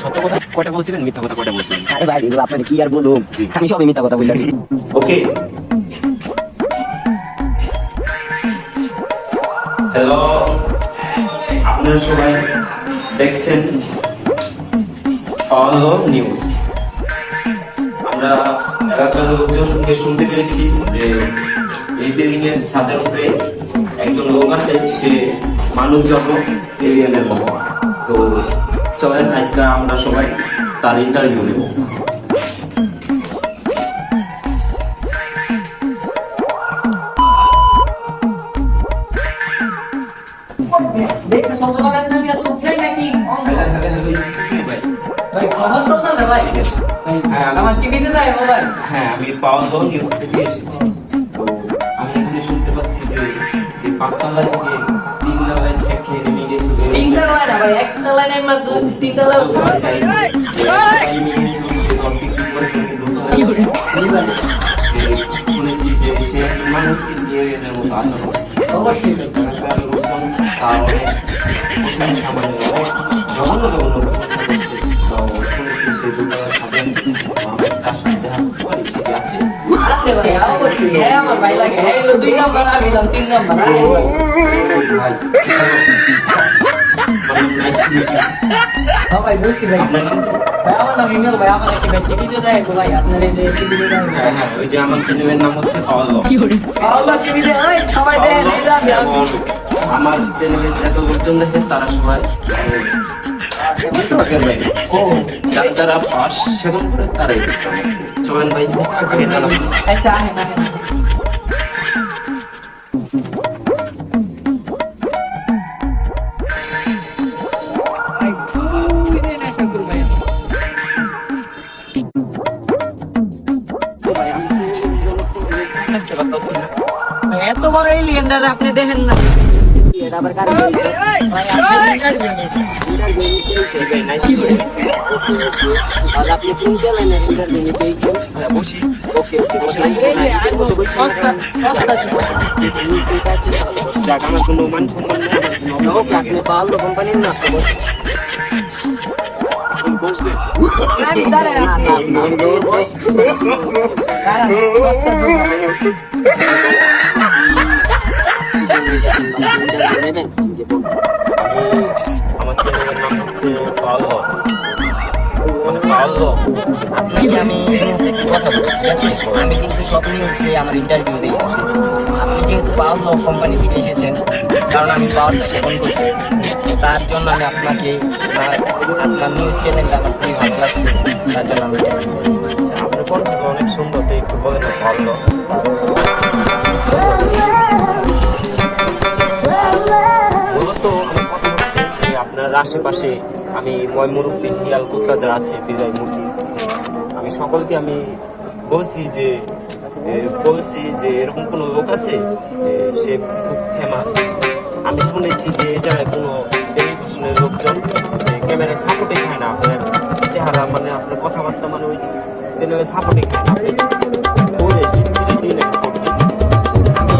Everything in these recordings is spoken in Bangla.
সত্য কথা কয়টা বলছিলেন মিথ্যা কথা কয়টা বলছিলেন আরে ভাই, এগুলো কি আর বলুম? আমি সবই মিথ্যা কথা বললাম। ওকে হ্যালো আপনারা সবাই দেখছেন ফলো নিউজ আমরা লোকজনকে শুনতে পেরেছি যে এই বিল্ডিং এর ছাদের উপরে একজন লোক আছে সে মানুষ জন্ম এলিয়েনের মতো তো চলেন আজকে আমরা সবাই তার ইন্টারভিউ নেব। হ্যাঁ, আমার টিভিতে মোবাইল হ্যাঁ আমি পাওয়ার নিউজ থেকে এসেছি। যে পাঁচতলায় যে তিন তলায় ছেক খেয়ে নেমে গেছিল তিনটা লাইন না ভাই একটা লাইন আমরা দুই তিনটা লাইন শুনেছি যে সে একজন মানুষ এলিয়েনের মতো আচরণ অবশ্যই। মানে অনেক জঘন্য হ্যাঁ আমার ভাই লাগে হ্যাঁ হলো দুই নাম্বার আমি হলাম তিন নাম্বার ভাই, ভাই, nice to meet you. হ্যাঁ ভাই বুঝছি ভাই আপনার নাম? ভাই আমার নাম ইমেল ভাই আমার কি ভাই টিভিতে যায় ভাই আপনার এই যে টিভিতে হ্যাঁ, হ্যাঁ, ওই যে আমার চ্যানেলের নাম হচ্ছে পাওয়ালো। সবাই এই যে আমি আমার চ্যানেলে যত লোকজন দেখে তারা সবাই যারা যারা পাস সেবন করে তারাই চলেন ভাই আগে জানাব আচ্ছা ওকে আপনি পাওয়ালো কোম্পানির না। বসে বসবে দাঁড়ায় আছে। আমি কিন্তু সব নিউজে আমার ইন্টারভিউ দিই আপনি যেহেতু পাওয়ার কোম্পানি থেকে এসেছেন, কারণ আমি পাওয়ারটা সেবন করি তার জন্য আমি আপনাকে, আপনার নিউজ চ্যানেলটা আমার খুবই ভালো লাগছে। তার জন্য আমি। আপনার কণ্ঠ অনেক সুন্দর, তো একটু বলেন যে আপনার আশেপাশে আমি ময় মুরব্বী হিয়াল কুত্তা যা আছে বিজয় মুরগি আমি সকলকে আমি বলছি যে বলছি যে এরকম কোনো লোক আছে যে সে খুব ফেমাস আমি শুনেছি যে এই জায়গায় কোনো টেলিভিশনের লোকজন যে ক্যামেরা সাপোর্টে খায় না আপনার চেহারা মানে আপনার কথাবার্তা মানে ওই চ্যানেলে সাপোর্টে খায় না আপনি ফুল এইচডি থ্রি নাকি ফোর আমি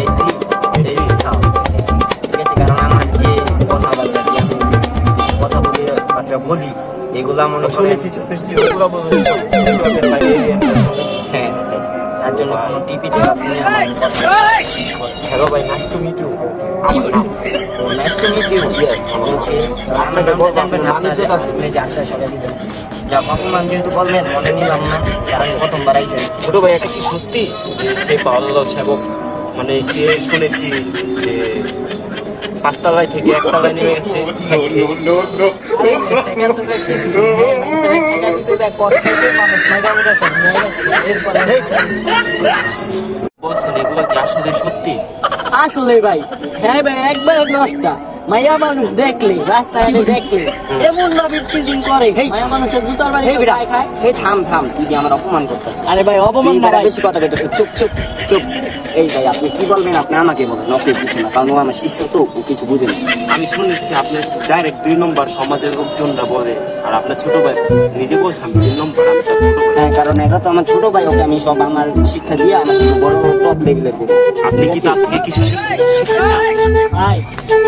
এইটি এইটি খাও হ্যালো ভাই নাইস টু মিট ইউ আমার নাম nice to meet you yes আমার নাম আপনাকে আপনাকে বলব আপনার নামের আছে যে করে দিবেন যা অপমান যেহেতু বললেন মনে নিলাম না কারণ প্রথমবার আইছেন ছোট ভাই এটা কি সত্যি যে সে পাওয়ালো সেবক মানে সে শুনেছি যে পাঁচতলায় থেকে একতলায় নেমে গেছে এরপরে বলছেন এগুলো কি আসলে সত্যি? আসলে ভাই। হ্যাঁ ভাই একবার নষ্টা। মাইয়া মানুষ দেখলে রাস্তায় দেখলে এমন ভাবে করে। মাইয়া মানুষের জুতার বাড়ি খায় খায়। এই থাম থাম তুই আমার অপমান করতেছিস। আরে ভাই অপমান না বেশি কথা কইতেছিস চুপ চুপ চুপ। এই ভাই আপনি কি বলবেন? আপনি আমাকে বলেন ওকে কিছু না কারণ ও আমার শিষ্য তো ও কিছু বুঝে না। আমি শুনেছি আপনি ডাইরেক্ট দুই নম্বর সমাজের লোকজনরা বলে আর আপনার ছোট ভাই নিজে বলছে আমি তিন নম্বর আমি ছোট ভাই। হ্যাঁ কারণ এটা তো আমার ছোট ভাই ওকে আমি সব আমার শিক্ষা দিয়ে আমার বড় টপ লেভেলের আপনি কি তার থেকে কিছু শিখ- শিখতে চান? ভাই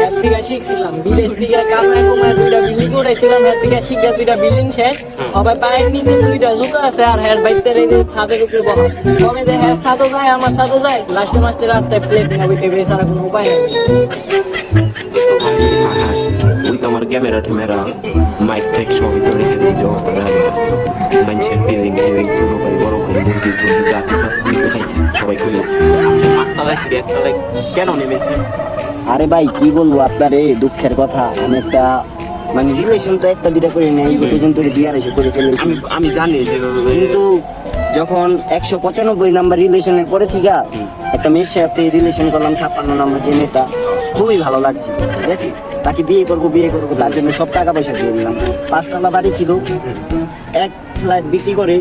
এর থেকে শিখছিলাম বিদেশ থেকে কামাই কুমায় দুইটা বিল্ডিং উঠাইছিলাম এর থেকে শিখে দুইটা বিল্ডিং শেষ। সবাই পায়ের নিচে দুইটা জুতো আছে আর হের বাইতে রেখে ছাদের উপরে বহা। কমে যে হের ছাদও যায়, আমার ছাদও যায়। লাস্টে মাস্টে রাস্তায় প্লেট টিভি ছাড়া কোনো উপায় নেই। তো ভাই, ওই তো আমার ক্যামেরা ট্যামেরা মাইক টাইক সবই তো বড় ভাই, মুরগি টুরগি যা কিছু কেন নেমেছেন আরে ভাই কি বলব আপনার এই দুঃখের কথা? আমি একটা মানে রিলেশন তো একটা দুটা করে নেই পর্যন্ত দুই আড়াইশো করে ফেলেছি। আমি আমি জানি যে কিন্তু যখন একশো পঁচানব্বই নাম্বার রিলেশনের পরে থেকে একটা মেয়ের সাথে রিলেশন করলাম ছাপ্পান্ন নাম্বার যে মেয়েটা খুবই ভালো লাগছে ঠিক আছে? তাকে বিয়ে করব বিয়ে করব তার জন্য সব টাকা পয়সা দিয়ে দিলাম। পাঁচতলা বাড়ি ছিল এক ফ্ল্যাট বিক্রি করে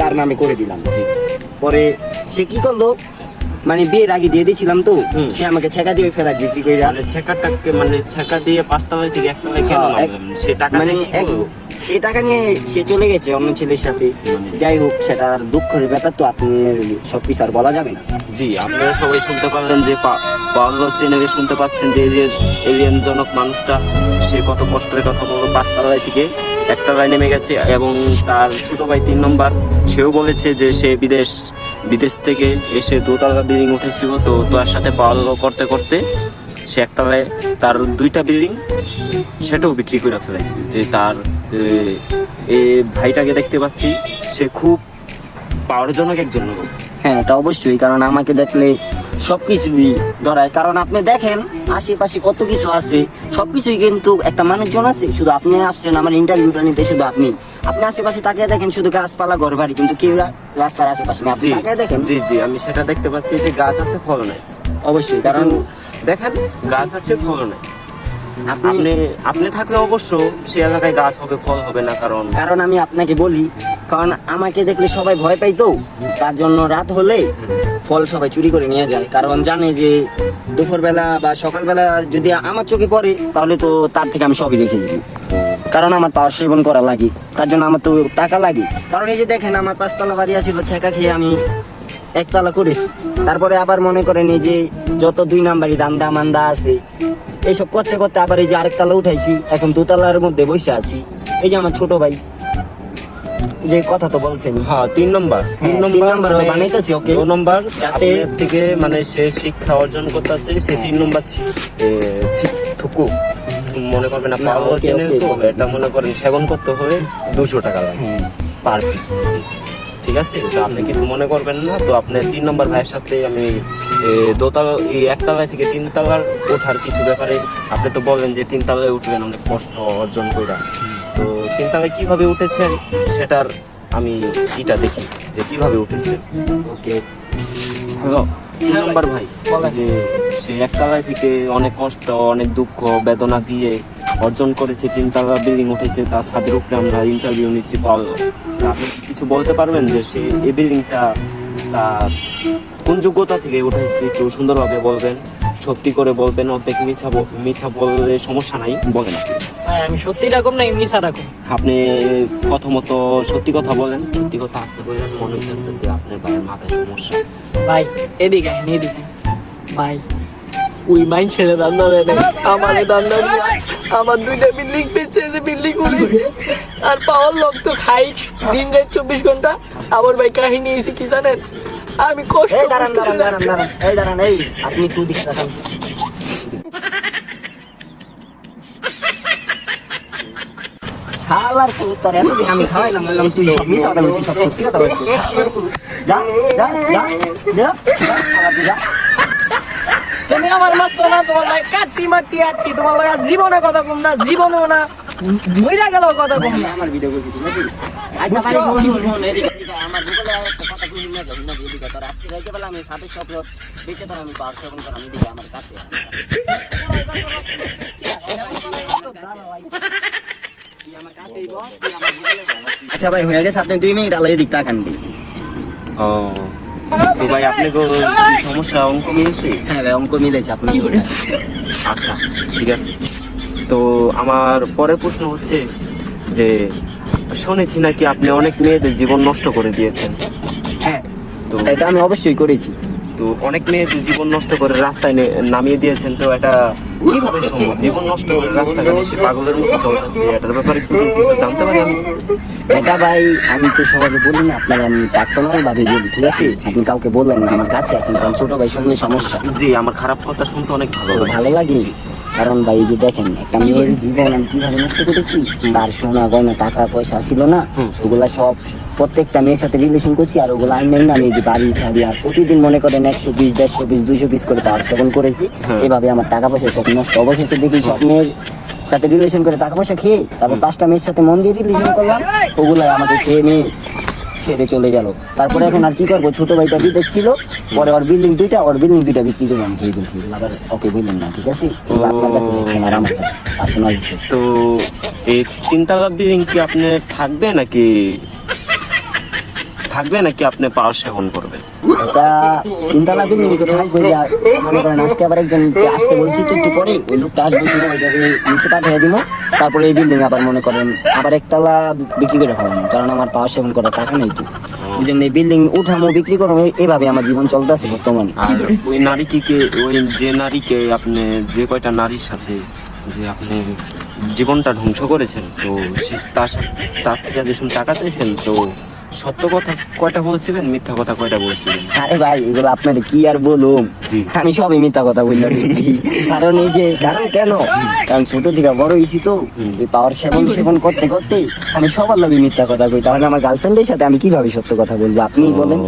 তার নামে করে দিলাম। পরে সে কি করল? মানে বিয়ের আগে দিয়ে দিয়েছিলাম তো। সে আমাকে ছেঁকা দিয়ে ফ্ল্যাট বিক্রি করে মানে ছেকাটাকে মানে ছেকা দিয়ে পাঁচতলায় থেকে একতলায় কেন হ্যাঁ, সে টাকা মানে এক সে টাকা নিয়ে সে চলে গেছে অন্য ছেলের সাথে। মানে- যাই হোক সেটা আর দুঃখের ব্যাপার তো আপনি সবকিছু আর বলা যাবে না। জি আপনারা সবাই শুনতে পারলেন যে পাওয়ার চ্যানেলে শুনতে পাচ্ছেন যে যে এলিয়েন জনক মানুষটা সে কত কষ্টের কথা বলল। পাঁচতলায় থেকে একতলায় নেমে গেছে এবং তার ছোট ভাই তিন নম্বর সেও বলেছে যে সে বিদেশ বিদেশ থেকে এসে দোতলা বিল্ডিং উঠেছিল। তো তার সাথে পাওয়া করতে করতে সে একতলায় তার দুইটা বিল্ডিং সেটাও বিক্রি করে ফেলাইছে যে তার এ, ভাইটাকে দেখতে পাচ্ছি সে খুব পাওয়ারজনক একজন লোক। হ্যাঁ এটা অবশ্যই কারণ আমাকে দেখলে সবকিছুই ধরায়। কারণ আপনি দেখেন আশেপাশে কত কিছু আছে সবকিছুই কিন্তু একটা মানুষজন আছে শুধু আপনি আসছেন আমার ইন্টারভিউটা নিতে শুধু আপনি। আপনি আশেপাশে তাকিয়ে দেখেন শুধু গাছপালা ঘর বাড়ি কিন্তু কেউ রাস্তার আশেপাশে না আপনি তাকিয়ে দেখেন? জি জি আমি সেটা দেখতে পাচ্ছি যে গাছ আছে ফল নাই অবশ্যই কারণ কারণ দেখেন গাছ আছে ফল নাই আপনি আপনি থাকলে অবশ্য সে এলাকায় গাছ হবে ফল হবে না কারণ কারণ আমি আপনাকে বলি কারণ আমাকে দেখলে সবাই ভয় পাই তো তার জন্য রাত হলে ফল সবাই চুরি করে নিয়ে যায়। কারণ জানে যে দুপুরবেলা বা সকালবেলা যদি আমার চোখে পড়ে তাহলে তো তার থেকে আমি সবই রেখে দিই কারণ আমার পাওয়ার সেবন করা লাগে। তার জন্য আমার তো টাকা লাগে। কারণ এই যে দেখেন আমার পাঁচতলা বাড়ি আছে ছেঁকা খেয়ে আমি একতলা করেছি তারপরে আবার মনে করেন এই যে যত দুই নাম্বারই দান্দা মান্দা আছে এইসব করতে করতে আবার এই যে আরেকতলা উঠাইছি এখন দুতলার মধ্যে বসে আছি। এই যে আমার ছোট ভাই যে কথা তো বলছেন হ্যাঁ তিন নম্বর। হ্যাঁ, তিন নম্বর ও বানাইতেছি, ওকে। দু নম্বর যাতে- থেকে মানে সে শিক্ষা অর্জন করতেছে সে তিন নম্বর ছি- ছি- থুকু। মনে করবেন না, আপনার ওকে, চ্যানেল তো এটা মনে করেন সেবন করতে হবে দুশো টাকা লাগে হ্যাঁ। পার পিস ঠিক আছে? তো আপনি কিছু মনে করবেন না। তো আপনার তিন নম্বর ভাইয়ের সাথে আমি দোতলা, এই একতলায় থেকে তিন তলার ওঠার কিছু ব্যাপারে আপনি তো বললেন যে তিন তলায় উঠবেন, অনেক কষ্ট অর্জন করে তো তিন তলায় কীভাবে উঠেছেন সেটার আমি এটা দেখি যে কীভাবে উঠেছেন। ওকে। হ্যালো, তিন নম্বর ভাই বলেন। যে সে একতলায় থেকে অনেক কষ্ট, অনেক দুঃখ, বেদনা দিয়ে অর্জন করেছে তিনতলা বিল্ডিং উঠেছে তার ছাদের উপরে আমরা ইন্টারভিউ নিচ্ছি পাওয়া আপনি কিছু বলতে পারবেন যে সে এই বিল্ডিংটা তার কোন যোগ্যতা থেকে উঠেছে একটু সুন্দরভাবে বলবেন সত্যি করে বলবেন অর্ধেক মিছা মিছা বললে সমস্যা নাই বলেন ভাই আমি সত্যি রাখুন না মিছা রাখুন আপনি প্রথমত সত্যি কথা বলেন সত্যি কথা আসতে বললেন মনে হচ্ছে যে আপনার ভাইয়ের মাথায় সমস্যা ভাই এদিকে এদিকে। ভাই ওই মাইন ছেড়ে দান্দা দেয়। আমার দান্দা দিয়া আমার দুইটা বিল্ডিং পেয়েছে যে বিল্ডিং করেছে। আর পাওয়ার লোক তো খাই দিন রাত চব্বিশ ঘণ্টা। আবার ভাই কাহিনী এসে কি জানেন? আমি কষ্ট দাঁড়ান দাঁড়ান দাঁড়ান দাঁড়ান এই দাঁড়ান এই আপনি একটু দিকে তাকান শালার কুত্তার এতদিন আমি খাওয়াইলাম বললাম তুই সব মিথ্যা কথা বলছিস সব সত্যি কথা বলছিস। যা যা যা যা যা। তুমি আমার মাছ না তোমার লাগে কাটি মাটি আটটি তোমার লাগে জীবনে কথা কম না জীবনেও না মইরা গেল কথা কম না। আমার ভিডিও করছিস নাকি? আচ্ছা ভাই আমার গুগলে একটা কথা না না আজকে রাইতে বেলা আমি সাথে বেঁচে আমি আমার কাছে। আচ্ছা ভাই হয়ে গেছে আপনি দুই মিনিট আলো এদিক তাকান দিই ও। তো ভাই আপনাকে সমস্যা অঙ্ক মিলছে? হ্যাঁ ভাই অঙ্ক মিলেছে আপনি কি আচ্ছা ঠিক আছে। তো আমার পরের প্রশ্ন হচ্ছে যে শুনেছি নাকি আপনি অনেক মেয়েদের জীবন নষ্ট করে দিয়েছেন? হ্যাঁ তো এটা আমি অবশ্যই করেছি। তো অনেক মেয়েদের জীবন নষ্ট করে রাস্তায় নে- নামিয়ে দিয়েছেন তো এটা কীভাবে সম্ভব? জীবন নষ্ট করে রাস্তাঘাটে সে পাগলের মতো চলতেছে এটার ব্যাপারে কিছু জানতে পারি আমি? এটা ভাই আমি তো সবাইকে বলি না আপনার আমি পার্সোনাল ভাবে বলি ঠিক আছে আপনি কাউকে বললেন না আমার কাছে আছেন কারণ ছোট ভাই শুনলে সমস্যা। জি আমার খারাপ কথা শুনতে অনেক ভালো ভালো লাগে? কারণ ভাই এই যে দেখেন একটা মেয়ের জীবন আমি কীভাবে নষ্ট করেছি? তার সোনা গয়না টাকা পয়সা ছিল না। ওগুলা সব প্রত্যেকটা মেয়ের সাথে রিলেশন করছি আর ওগুলো আমি না। আমি যে বাড়ি ফাড়ি আর প্রতিদিন মনে করেন একশো পিস দেড়শো পিস দুইশো পিস করে তার সেবন করেছি। হ্যাঁ। এভাবে আমার টাকা পয়সা সব নষ্ট অবশেষে দেখি সব মেয়ের সাথে রিলেশন করে টাকা পয়সা খেয়ে তারপর পাঁচটা মেয়ের সাথে মন দিয়ে রিলেশন করলাম। ওগুলাই আমাকে খেয়ে নিয়ে ছেড়ে চলে গেল। তারপরে এখন আর কি করব? ছোট ভাইটা বিদেশ ছিল, পরে ওর বিল্ডিং দুইটা, ওর বিল্ডিং দুইটা বিক্রি করে আমি খেয়ে ফেলছি। আবার ওকে বললেন না, ঠিক আছে? আপনার কাছে দেখেন আর আমার কাছে। বিষয় তো এই তিনতলা বিল্ডিং কি আপনি থাকবে নাকি থাকবে নাকি আপনি পাওয়ার সেবন করবেন? এটা তিনতলা বিল্ডিং তো থাকবে মনে করেন আজকে আবার একজন আসতে বলছি তো একটু পরে ওই লোকটা আসবে ওইটাকে নিচে পাঠিয়ে দিব। তারপরে এই বিল্ডিং আবার মনে করেন আবার একতলা বিক্রি করে ফেলাম কারণ আমার পাওয়ার সেবন করার টাকা নেই তো। বুঝলেন এই বিল্ডিং উঠামো বিক্রি করব এই- এইভাবে আমার জীবন চলতেছে বর্তমানে। আর ওই নারীকে কে ওই যে নারীকে আপনি যে কয়টা নারীর সাথে যে আপনি জীবনটা ধ্বংস করেছেন তো সে তার তার থেকে যে টাকা চাইছেন তো সত্য কথা কয়টা বলছিলেন মিথ্যা কথা কয়টা বলছিলেন? আরে ভাই এগুলো আপনার কি আর বলুম? আমি সবই মিথ্যা কথা বললাম। কারণ এই যে কারণ কেন? কারণ ছোট থেকে বড় হয়েছি তো। এই পাওয়ার সেবন সেবন করতে করতে আমি সবার লগে মিথ্যা কথা কই। তাহলে আমার গার্লফ্রেন্ডের সাথে আমি কীভাবে সত্য কথা বলব? আপনি বলেন।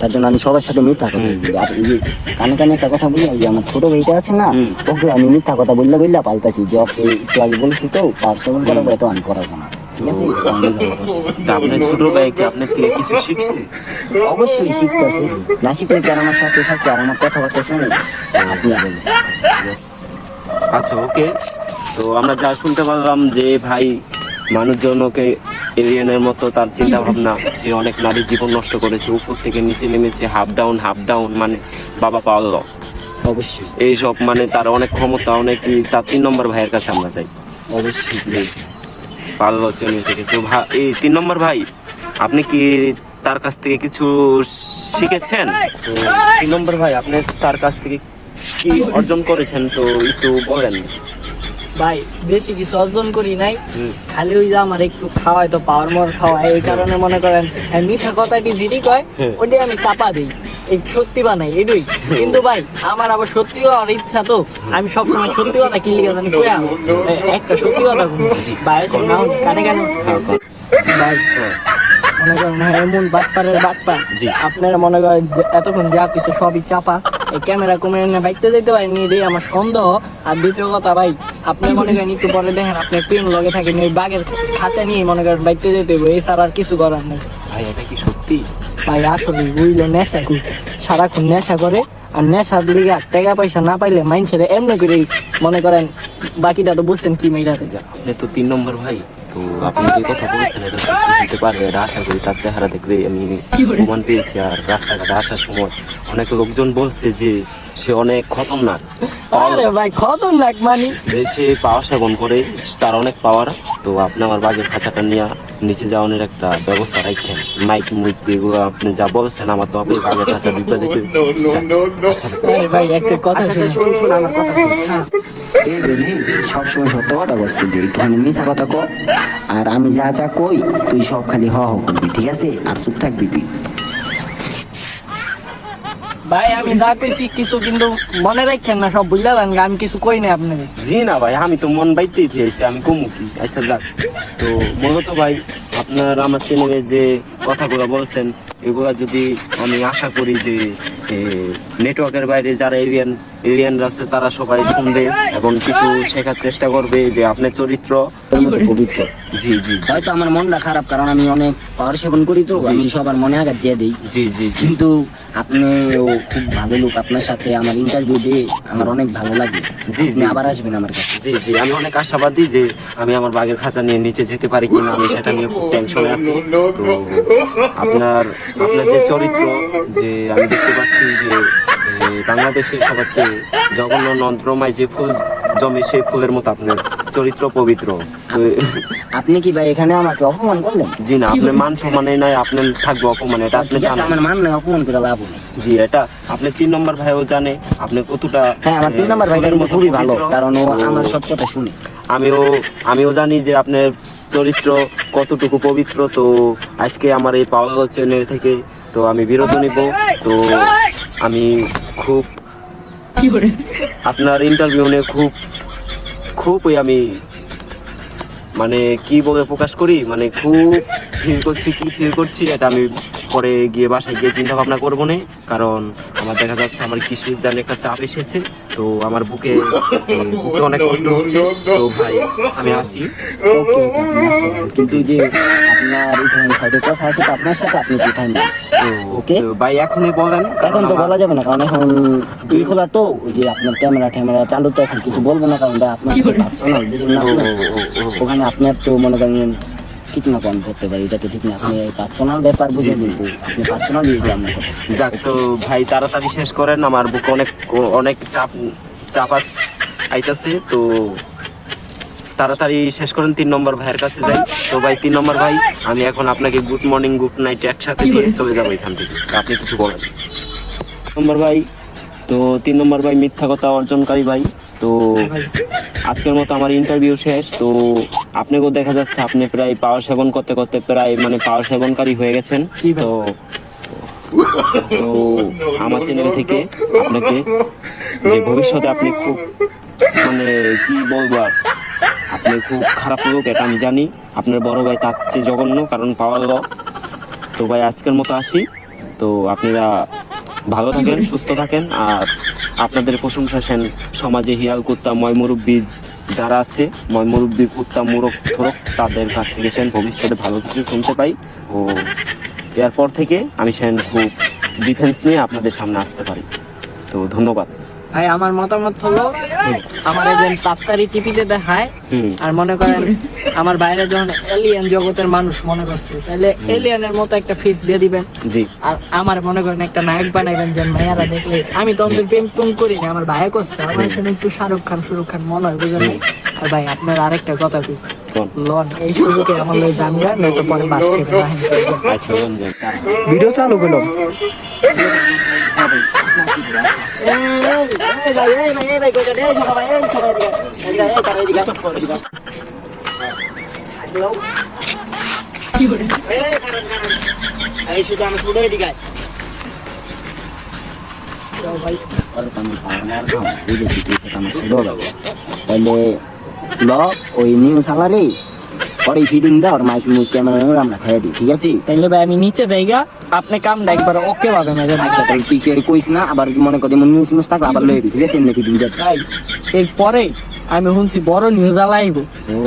তার জন্য আমি সবার সাথে মিথ্যা কথা বলি। আর এই যে কানে কানে একটা কথা বলি এই যে আমার ছোট ভাইটা আছে না ওকে আমি মিথ্যা কথা বললে বললে পাল্টাছি যে ওকে একটু আগে বলছি তো পাওয়ার সেবন করাবো এটা আমি করাবো না। ঠিক আছে। তা আপনার ছোট ভাই কি আপনার থেকে কিছু শিখছে? অবশ্যই শিখতেছে। না শিখলে কি আর আমার সাথে থাকে আর আমার কথাবার্তা শুনে? আপনি আচ্ছা ঠিক আছে আচ্ছা ওকে। তো আমরা যা শুনতে পারলাম যে ভাই মানুষজন ওকে এলিয়েনের মতো তার চিন্তা ভাবনা সে অনেক নারী জীবন নষ্ট করেছে উপর থেকে নিচে নেমেছে হাফ ডাউন হাফ ডাউন মানে বাবা পাওয়াল অবশ্যই। এইসব মানে তার অনেক ক্ষমতা অনেক তার তিন নম্বর ভাইয়ের কাছে আমরা যাই। অবশ্যই। পাল্লো চ্যানেল থেকে। তো এই তিন নম্বর ভাই, আপনি কি তার কাছ থেকে কিছু শিখেছেন? তো তিন নম্বর ভাই, আপনি তার কাছ থেকে কি অর্জন করেছেন? তো একটু বলেন। ভাই বেশি কিছু অর্জন করি নাই। খালি ওই যে আমার একটু খাওয়াই তো পাওয়ার মর খাওয়ায় এই কারণে মনে করেন হ্যাঁ, মিশা কথাটি যেটি কয় হ্যাঁ। ওটাই আমি চাপা দিই। এই সত্যি বানাই এটাই। কিন্তু ভাই আমার আবার সত্যি হওয়ার ইচ্ছা তো আমি সবসময় সত্যি কথা কি লিখে জানি কয়া একটা সত্যি কথা। ভাই আছে না কানে কানে হ্যাঁ, ভাই হ্যাঁ। মনে করেন হ্যাঁ, এমন বাটপারের বাটপার। জি। আপনারা মনে করেন এতক্ষণ যা কিছু সবই চাপা। এই ক্যামেরা কমে বাইকতে যেতে পারেন এটাই আমার সন্দেহ। আর দ্বিতীয় কথা ভাই আপনি মনে করেন একটু পরে দেখেন আপনি প্রেম লগে থাকেন ওই বাঘের খাঁচা নিয়ে মনে করেন বাইকতে যেতে হবে এছাড়া আর কিছু করার নেই। ভাই এটা কি সত্যি? ভাই আসলে বুঝলো নেশা করি। সারাক্ষণ নেশা করে আর নেশার লিগে আর টাকা পয়সা না পাইলে মাইন্ডসেটে এমনি করে মনে করেন বাকিটা তো বুঝছেন কি মেয়েটাতে আপনি তো তিন নম্বর ভাই তো আপনি যে কথা বলছেন এটা সত্যি হতে পারে এটা আশা করি তার চেহারা দেখলে আমি প্রমাণ পেয়েছি আর রাস্তাঘাটে আসার সময় অনেক লোকজন বলছে যে সে অনেক খতরনাক। আরে ভাই খতরনাক মানি। সে পাওয়ার সেবন করে তার অনেক পাওয়ার তো আপনি আমার বাগের খাঁচাটা নিয়ে নিচে যাওয়ানোর একটা ব্যবস্থা রাখছেন মাইক মুইক এগুলো আপনি যা বলছেন আমার তো আপনি বাগের খাঁচা দুইটা দেখে আচ্ছা আরে ভাই একটা কথা আচ্ছা, শুনুন। শুনুন শুনুন আমার কথা শুনুন হ্যাঁ। সবসময় সত্য কথা বস তুই একটুখানি মিশা কথা ক। আর আমি যা যা কই তুই সব খালি হ হ করবি ঠিক আছে? আর চুপ থাকবি তুই। ভাই আমি যা কইছি কিছু কিন্তু মনে রাখেন না সব বুঝলা যান আমি কিছু কই না আপনাকে জি না ভাই আমি তো মন বাইতেই খেয়েছি আমি কমু কি? আচ্ছা যাক। তো মূলত ভাই আপনার আমার চ্যানেলে যে কথাগুলো বলছেন এগুলা যদি আমি আশা করি যে নেটওয়ার্কের বাইরে যারা এলিয়ান এলিয়ানরা আছে তারা সবাই শুনবে এবং কিছু শেখার চেষ্টা করবে যে আপনার চরিত্র পবিত্র। জি জি হয়তো আমার মনটা খারাপ কারণ আমি অনেক পাওয়ার সেবন করি তো আমি সবার মনে আঘাত দিয়ে দিই। জি জি। কিন্তু খুব ভালো লোক। আপনার সাথে আমার ইন্টারভিউ দিয়ে আমার অনেক ভালো লাগে জি, জি। আবার আসবেন আমার কাছে। জি জি আমি অনেক আশাবাদী যে আমি আমার বাগের খাতা নিয়ে নিচে যেতে পারি কিনা আমি সেটা নিয়ে খুব টেনশনে আছি। তো আপনার আপনার যে চরিত্র যে আমি দেখতে পাচ্ছি যে এ, বাংলাদেশে সবার চেয়ে জঘন্য নন্দ্রমায় যে ফুল জমে সেই ফুলের মতো আপনার। চরিত্র পবিত্র। আপনি কি ভাই এখানে আমাকে অপমান করলেন? জি না আপনার মান সম্মানে নাই আপনার থাকবে অপমান এটা আপনি জানেন। আমার মান নাই অপমান করে লাভ নেই। জি এটা আপনি তিন নম্বর ভাইও জানে আপনি কতটা হ্যাঁ আমার তিন নাম্বার ভাই ফুলের মতো খুবই ভালো কারণ ও আমার সব কথা শুনে। আমিও আমিও জানি যে আপনার চরিত্র কতটুকু পবিত্র তো আজকে আমার এই পাওয়া চ্যানেল থেকে তো আমি বিরত নিব। তো আমি খুব আপনার ইন্টারভিউ নিয়ে খুব খুবই আমি মানে কি বলে প্রকাশ করি? মানে খুব ফিল করছি, কি ফিল করছি, এটা আমি পরে গিয়ে বাসায় গিয়ে চিন্তা ভাবনা করব না কারণ আমার দেখা যাচ্ছে আমার কৃষির জানে একটা চাপ এসেছে তো আমার বুকে বুকে অনেক কষ্ট হচ্ছে তো ভাই আমি আসি। কিন্তু যে আপনার এখানে সাইডে কথা আছে তো আপনার সাথে আপনি তো ওকে। ভাই এখনই বলেন এখন তো বলা যাবে না কারণ এখন এই খোলা তো ওই যে আপনার ক্যামেরা ট্যামেরা চালু তো এখন কিছু বলব না কারণ এটা আপনার পার্সোনাল ও, ও। ওখানে আপনার তো মনে করেন কিছু না কম করতে পারি এটা তো ঠিক না। আপনি পার্সোনাল ব্যাপার বুঝে কিন্তু আপনি পার্সোনাল দিয়ে দিলাম যাক তো ভাই তাড়াতাড়ি শেষ করেন আমার বুকে অনেক অনেক চাপ চাপ আছ- আইতাছে তো তাড়াতাড়ি শেষ করেন তিন নম্বর ভাইয়ের কাছে যাই। তো ভাই তিন নম্বর ভাই আমি এখন আপনাকে গুড মর্নিং গুড নাইট একসাথে দিয়ে চলে যাব এখান থেকে। তো আপনি কিছু বলেন। নম্বর ভাই তো তিন নম্বর ভাই মিথ্যা কথা অর্জনকারী ভাই তো আজকের মতো আমার ইন্টারভিউ শেষ। তো আপনাকেও দেখা যাচ্ছে আপনি প্রায় পাওয়ার সেবন করতে করতে প্রায় মানে পাওয়ার সেবনকারী হয়ে গেছেন। তো তো আমার চ্যানেল থেকে আপনাকে যে ভবিষ্যতে আপনি খুব মানে কি বলব আর আপনি খুব খারাপ লোক এটা আমি জানি। আপনার বড় ভাই তার চেয়ে জঘন্য কারণ পাওয়ার ল তো ভাই আজকের মতো আসি। তো আপনারা ভালো থাকেন সুস্থ থাকেন আর আপনাদের প্রশংসা সেন, সমাজে হিয়াল কুত্তা, ময় মুরব্বী যারা আছে, ময় মুরব্বী, কুত্তা মুরক থরক তাদের কাছ থেকে সেন ভবিষ্যতে ভালো কিছু শুনতে পাই ও এরপর থেকে আমি সেন খুব ডিফেন্স নিয়ে আপনাদের সামনে আসতে পারি। তো ধন্যবাদ। ভাই আমার মতামত হলো আমার একজন তাত্তারি টিভিতে দেখায় আর মনে করেন আমার বাইরে যখন এলিয়েন জগতের মানুষ মনে করছে তাহলে এলিয়েনের মতো একটা ফিস দিয়ে দিবেন। জি। আর আমার মনে করেন একটা নায়ক বানাইবেন যে ভাইয়ারা দেখলে আমি তো অন্তর প্রেম টেম করি না আমার ভাইয়া করছে আমার এখানে একটু শাহরুখ খান শাহরুখ খান মনে হয় বুঝলেন নাই? আর ভাই আপনার আরেকটা কথা কি আচ্ছা ভিডিও চালু করলাম। তাহলে ল ওই নিউ সালারে পরে ফিডিং দাও আর মাইক মুখ ক্যামেরা আমরা খাইয়ে দিই ঠিক আছে? তাইলে ভাই আমি নিচে যাইগা আপনি কামটা একবার ওকে ভাবে মেজে আচ্ছা তাহলে তুই কি আর কইস না আবার মনে করি নিউজ নিউজ থাকলে আবার লইবি ঠিক আছে? এমনি ফিডিং দাও এরপরে আমি শুনছি বড় নিউজ আলাইব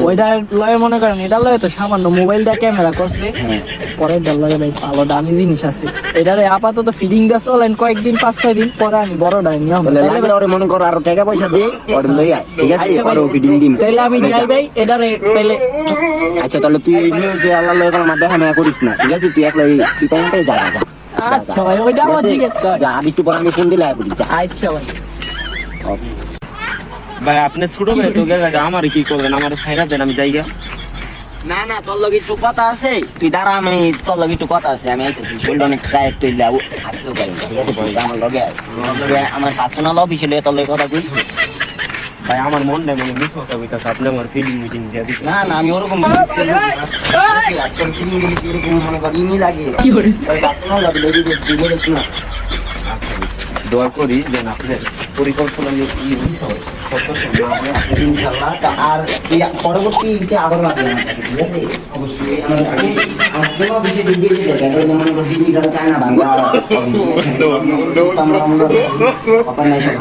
ওইটা লয়ে মনে করেন এটা লয়ে তো সামান্য মোবাইলটা ক্যামেরা করছে। পরে ডাল লয়ে ভাই ভালো দামি জিনিস আছে। এটারে আপাতত ফিডিং দিয়ে চলেন কয়েকদিন পাঁচ ছয় দিন পরে আমি বড়টা নিয়ম তাহলে ওরে মনে করো আরও টাকা পয়সা দে ওরে লই আয় ঠিক আছে? আচ্ছা ভাই, ফিডিং দিম। তাইলে আমি যাই ভাই এটারে তাইলে আচ্ছা তাহলে তুই নিউজে আল্লাহ লয় আমার দেখা মেয়া করিস না ঠিক আছে? তুই একলা এই চিপাইনটাই যা যা, আচ্ছা ভাই ওইটা আমার জিজ্ঞেস আছে? যা আমি একটু পর আমি ফোন দিলে আয় আচ্ছা ভাই। ভাই আপনি ছোট ভাই তো গেলে আমার কি করবেন? আমার সাইরা দেন আমি জায়গা না না তোর লগে একটু কথা আছে। তুই দাঁড়া আমি তোর লগে একটু কথা আছে। আমি আইতেছি শরীরটা অনেক টায়ার তুই লাউ হাঁটতেও পারি না, ঠিক আছে? আমার লগে আমার পার্সোনাল অফিসে লিয়ে তোর লগে কথা কই ভাই আমার মন নেই মনে মিস কথা কইতাছে আপনি আমার ফিলিং মিটিং দিয়ে দিচ্ছেন না না আমি ওরকম তোর ফিলিং কি এরকম মনে কর ইনি লাগে। কি করে? তোর পার্সোনাল লাগে লেগে তুই বলিস না। দোয়া করি যেন আপনার পরিকল্পনা নিয়ে কি বিষয় সত্য সত্য হবে আপনি ইনশাআল্লাহ তা আর এই পরবর্তীতে আবার লাগবে আমার ঠিক আছে? অবশ্যই। আমার কোনো বিষয়ে দিক দিয়ে দিতে এটা মনে কর ডিজিটাল চায়না বাংলা আমরা আমরা অপার নাই সব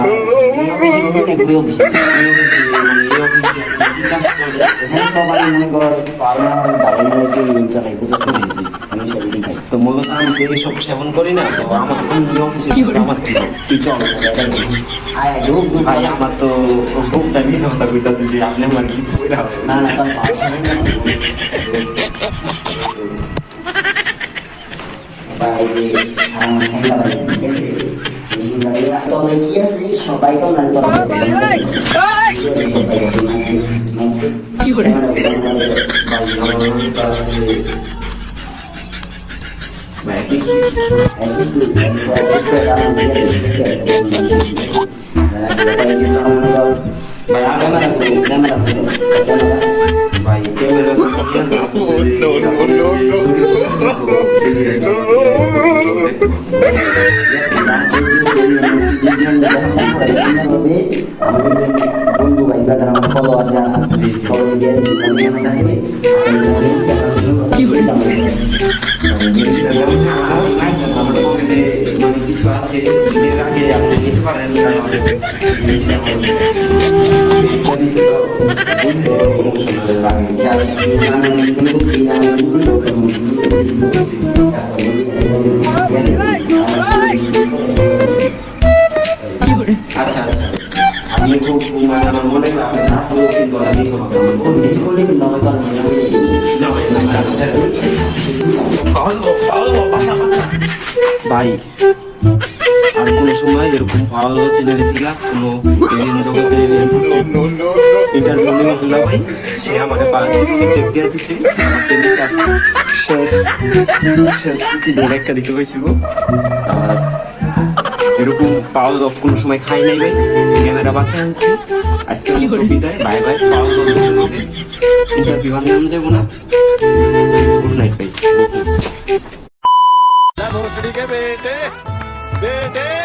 মানে সবাই মনে কর পার্লার বাগানের যে চালাই জি আমি সেগুলি খাই তো মূলত আমি তো এসব সেবন করি না তো আমার অন্য অফিসে আমার কি তুই চল ভাই আমার তো বুকটা হতা কইতাছে যে আপনি আমার কিছু কইরা না না তোর সবাই তো কি করে ভাই আমার কাছে ভাই ভাই আর কোন সময় এরকম পাওয়া হল্লা ভাই দিছে। একটা এরকম পাওয়া কোনো সময় খাই নাই ভাই। মেয়েরা বাঁচা আনছি। আজকে মতো বিদায়, বাই বাই, পাওয়া ইন্টারভিউ আর নাম যাব না। গুড নাইট বাই বেটে বেটে